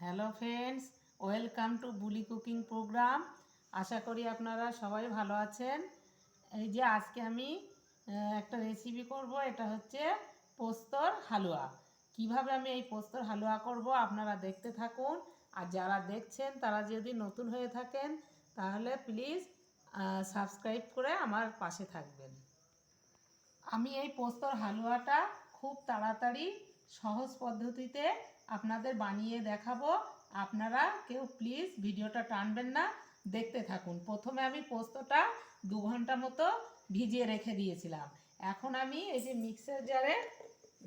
Hello friends, welcome to bully cooking program. আশা করি আপনারা সবাই ভালো আছেন। এই যে আজকে আমি একটা রেসিপি করব, এটা হচ্ছে পোস্তর হালুয়া। কীভাবে আমি এই পোস্তর হালুয়া করব আপনারা দেখতে থাকুন। আর যারা দেখছেন, তারা যদি নতুন হয়ে থাকেন, তাহলে প্লিজ সাবস্ক্রাইব করে আমার পাশে থাকবেন। আমি এই পোস্তর হালুয়াটা খুব তাড়াতাড়ি সহজ পদ্ধতিতে আপনাদের বানিয়ে দেখাবো। আপনারা কেউ প্লিজ ভিডিওটা টানবেন না, দেখতে থাকুন। প্রথমে আমি পোস্তটা দু ঘণ্টা মতো ভিজিয়ে রেখে দিয়েছিলাম। এখন আমি এই যে মিক্সার জারে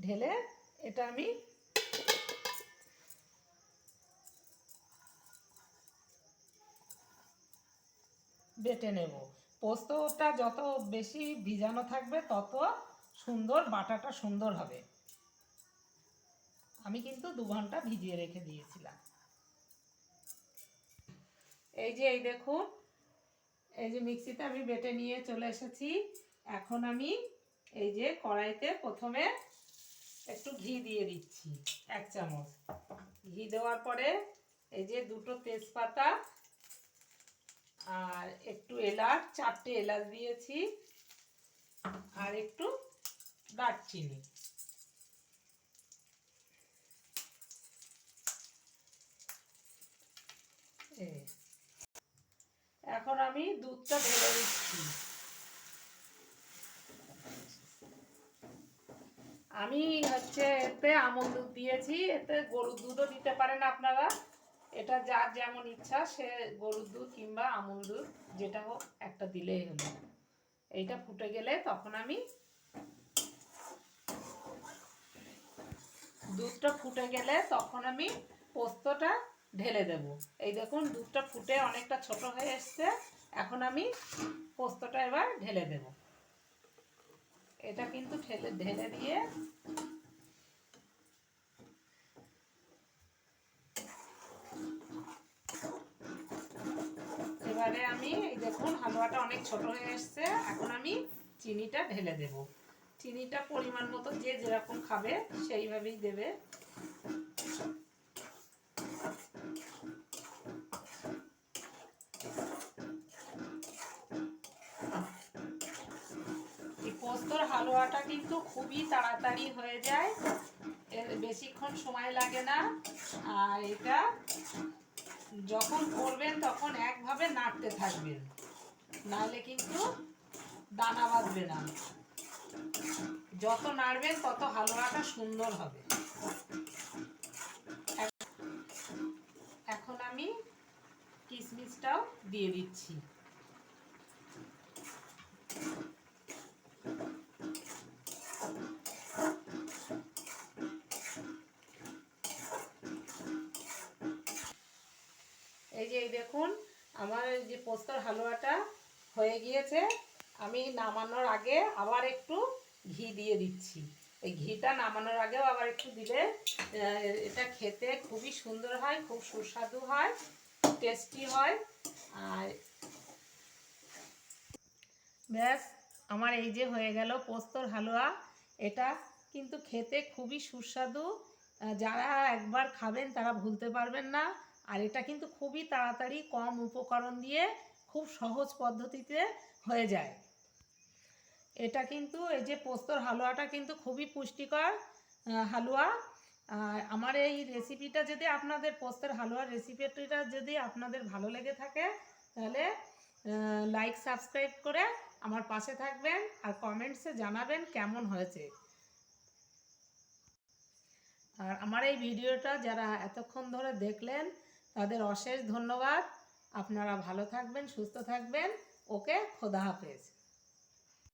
ঢেলে এটা আমি বেটে নেব। পোস্তটা যত বেশি ভিজানো থাকবে, তত সুন্দর, বাটাটা সুন্দর হবে। আমি কিন্তু দু ঘণ্টা ভিজিয়ে রেখে দিয়েছিলাম। এই যে এই দেখুন, এই যে মিক্সিতে আমি বেটে নিয়ে চলে এসেছি। এখন আমি এই যে কড়াইতে প্রথমে একটু ঘি দিয়ে দিচ্ছি, এক চামচ। ঘি দেওয়ার পরে এই যে দুটো তেজপাতা আর একটু এলাচ, চারটে এলাচ দিয়েছি। আর একটু দারচিনি। এই। এখন আমি দুধটা ঢেলে দিচ্ছি। আমি হচ্ছে এতে আমল দুধ দিয়েছি, এতে গরুর দুধও দিতে পারেন আপনারা। এটা যার যেমন ইচ্ছা, সে গরুর দুধ কিংবা আমল দুধ, যেটা হোক একটা দিলেই হলো। এইটা ফুটে গেলে তখন আমি দুধটা ফুটে গেলে তখন আমি পোস্তটা ঢেলে দেব। এই দেখুন, দুধটা ফুটে অনেকটা ছোট হয়ে এসছে। এখন আমি পোস্তটা এবার ঢেলে দেব। এটা কিন্তু ঢেলে ঢেলে দিয়ে এবারে আমি, এই দেখুন, হালুয়াটা অনেক ছোট হয়ে এসছে। এখন আমি চিনিটা ঢেলে দেব। চিনিটা পরিমাণ মতো যে যেরকম খাবে সেইভাবেই দেবে এই পোস্তর হালুয়াটা কিন্তু খুবই তাড়াতাড়ি হয়ে যায়। এর বেশিক্ষণ সময় লাগে না। আর এটা যখন করবেন তখন একভাবে নাড়তে থাকবেন। নাহলে কিন্তু দানা বাঁধবে না। যত নাড়বেন তত হালুয়াটা সুন্দর হবে। এখন আমি কিশমিশটাও দিয়ে দিচ্ছি। যে এই দেখুন, আমার যে পোস্তর হালুয়াটা হয়ে গিয়েছে, আমি নামানোর আগে আবার একটু ঘি দিয়ে দিচ্ছি। এই ঘিটা নামানোর আগেও আবার একটু দিলে এটা খেতে খুবই সুন্দর হয়, খুব সুস্বাদু হয় টেস্টি হয়, আর ব্যাস, আমার এই যে হয়ে গেল পোস্তর হালুয়া। এটা কিন্তু খেতে খুবই সুস্বাদু। যারা একবার খাবেন তারা ভুলতে পারবেন না। আর এটা কিন্তু খুবই তাড়াতাড়ি কম উপকরণ দিয়ে খুব সহজ পদ্ধতিতে হয়ে যায়। এটা কিন্তু এই যে পোস্তর হালুয়াটা কিন্তু খুবই পুষ্টিকর হালুয়া। আমার এই রেসিপিটা যদি আপনাদের, পোস্তের হালুয়ার রেসিপিটা যদি আপনাদের ভালো লেগে থাকে, তাহলে লাইক সাবস্ক্রাইব করে আমার পাশে থাকবেন আর কমেন্টসে জানাবেন কেমন হয়েছে। আর আমার এই ভিডিওটা যারা এতক্ষণ ধরে দেখলেন তাদের অশেষ ধন্যবাদ। আপনারা ভালো থাকবেন সুস্থ থাকবেন। ওকে খোদা হাফেজ।